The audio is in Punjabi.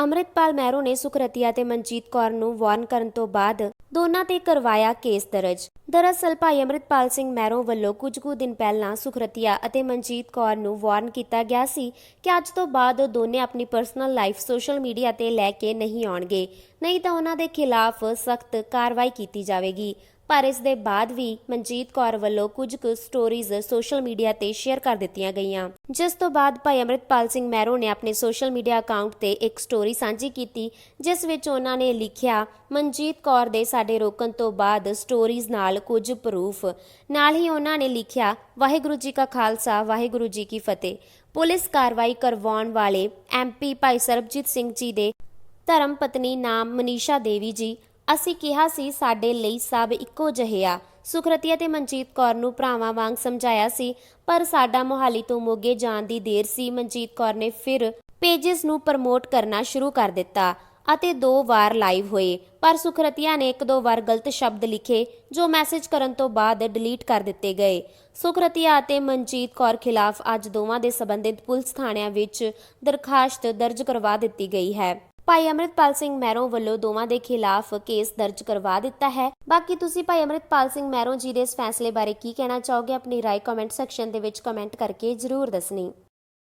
ਅੰਮ੍ਰਿਤਪਾਲ ਮਹਿਰੋ ਨੇ ਸੁਖਰਤੀਆ ਤੇ ਮਨਜੀਤ ਕੌਰ ਨੂੰ ਵਾਰਨ ਕਰਨ ਤੋਂ ਬਾਅਦ ਦੋਨਾਂ ਤੇ ਕਰਵਾਇਆ ਕੇਸ ਦਰਜ। ਦਰਅਸਲ ਭਾਈ ਅੰਮ੍ਰਿਤਪਾਲ ਸਿੰਘ ਮਹਿਰੋ ਵੱਲੋਂ ਕੁਝ ਕੁ ਦਿਨ ਪਹਿਲਾਂ ਸੁਖਰਤੀਆ ਅਤੇ ਮਨਜੀਤ ਕੌਰ ਨੂੰ ਵਾਰਨ ਕੀਤਾ ਗਿਆ ਸੀ ਕਿ ਅੱਜ ਤੋਂ ਬਾਅਦ ਉਹ ਦੋਨੇ ਆਪਣੀ ਪਰਸਨਲ ਲਾਈਫ ਸੋਸ਼ਲ ਮੀਡੀਆ ਤੇ ਲੈ ਕੇ ਨਹੀਂ ਆਉਣਗੇ। ਨਹੀਂ ਤਾਂ ਉਹਨਾਂ ਦੇ ਖਿਲਾਫ ਸਖਤ ਕਾਰਵਾਈ ਕੀਤੀ ਜਾਵੇਗੀ। ਪਰ ਇਸ ਦੇ ਬਾਅਦ ਵੀ ਮਨਜੀਤ ਕੌਰ ਵੱਲੋਂ ਕੁਝ ਕੁ ਸਟੋਰੀਜ਼ ਸੋਸ਼ਲ ਮੀਡੀਆ ਤੇ ਸ਼ੇਅਰ ਕਰ ਦਿੱਤੀਆਂ ਗਈਆਂ। ਜਿਸ ਤੋਂ ਬਾਅਦ ਭਾਈ ਅੰਮ੍ਰਿਤਪਾਲ ਸਿੰਘ ਮਹਿਰੋ ਨੇ ਆਪਣੇ ਸੋਸ਼ਲ ਮੀਡੀਆ ਅਕਾਊਂਟ ਤੇ ਇੱਕ ਸਟੋਰੀ ਸਾਂਝੀ ਕੀਤੀ, ਜਿਸ ਵਿੱਚ ਉਹਨਾਂ ਨੇ ਲਿਖਿਆ, ਮਨਜੀਤ ਕੌਰ ਦੇ ਸਾਡੇ ਰੋਕਣ ਤੋਂ ਬਾਅਦ ਸਟੋਰੀਜ਼ ਨਾਲ ਕੁਝ ਪ੍ਰੂਫ ਨਾਲ ਹੀ ਉਹਨਾਂ ਨੇ ਲਿਖਿਆ, ਵਾਹਿਗੁਰੂ ਜੀ ਕਾ ਖਾਲਸਾ, ਵਾਹਿਗੁਰੂ ਜੀ ਕੀ ਫਤਿਹ। ਪੁਲਿਸ ਕਾਰਵਾਈ ਕਰਵਾਉਣ ਵਾਲੇ ਐਮਪੀ ਭਾਈ ਸਰਬਜੀਤ ਸਿੰਘ ਜੀ ਦੇ ਧਰਮ ਪਤਨੀ ਨਾਮ ਮਨੀਸ਼ਾ ਦੇਵੀ ਜੀ ਅਸੀਂ ਕਿਹਾ ਸੀ, ਸਾਡੇ ਲਈ ਸਭ ਇੱਕੋ ਜਿਹੇ ਆ। ਸੁਖਰਤੀਆ ਤੇ ਮਨਜੀਤ ਕੌਰ ਨੂੰ ਭਰਾਵਾਂ ਵਾਂਗ ਸਮਝਾਇਆ ਸੀ, ਪਰ ਸਾਡਾ ਮੋਹਾਲੀ ਤੋਂ ਮੋਗੇ ਜਾਣ ਦੀ ਦੇਰ ਸੀ, ਮਨਜੀਤ ਕੌਰ ਨੇ ਫਿਰ ਪੇजेस ਨੂੰ ਪ੍ਰਮੋਟ ਕਰਨਾ ਸ਼ੁਰੂ ਕਰ ਦਿੱਤਾ ਅਤੇ ਦੋ ਵਾਰ ਲਾਈਵ ਹੋਏ। ਪਰ ਸੁਖਰਤੀਆ ਨੇ ਇੱਕ ਦੋ ਵਾਰ ਗਲਤ ਸ਼ਬਦ ਲਿਖੇ, ਜੋ ਮੈਸੇਜ ਕਰਨ ਤੋਂ ਬਾਅਦ ਡਿਲੀਟ ਕਰ ਦਿੱਤੇ ਗਏ। ਸੁਖਰਤੀਆ ਅਤੇ ਮਨਜੀਤ ਕੌਰ ਖਿਲਾਫ ਅੱਜ ਦੋਵਾਂ ਦੇ ਸਬੰਧਿਤ ਪੁਲਿਸ ਥਾਣਿਆਂ ਵਿੱਚ ਦਰਖਾਸਤ ਦਰਜ ਕਰਵਾ ਦਿੱਤੀ ਗਈ ਹੈ। ਭਾਈ ਅਮਰਿਤਪਾਲ ਸਿੰਘ ਮੈਰੋਂ ਵੱਲੋਂ ਦੋਵਾਂ ਦੇ ਖਿਲਾਫ ਕੇਸ ਦਰਜ ਕਰਵਾ ਦਿੱਤਾ ਹੈ। ਬਾਕੀ ਤੁਸੀਂ ਭਾਈ ਅਮਰਿਤਪਾਲ ਸਿੰਘ ਮੈਰੋਂ ਜੀ ਦੇ ਇਸ ਫੈਸਲੇ ਬਾਰੇ ਕੀ ਕਹਿਣਾ ਚਾਹੋਗੇ? ਆਪਣੀ ਰਾਏ ਕਮੈਂਟ ਸੈਕਸ਼ਨ ਦੇ ਵਿੱਚ ਕਮੈਂਟ ਕਰਕੇ ਜ਼ਰੂਰ ਦੱਸਣੀ।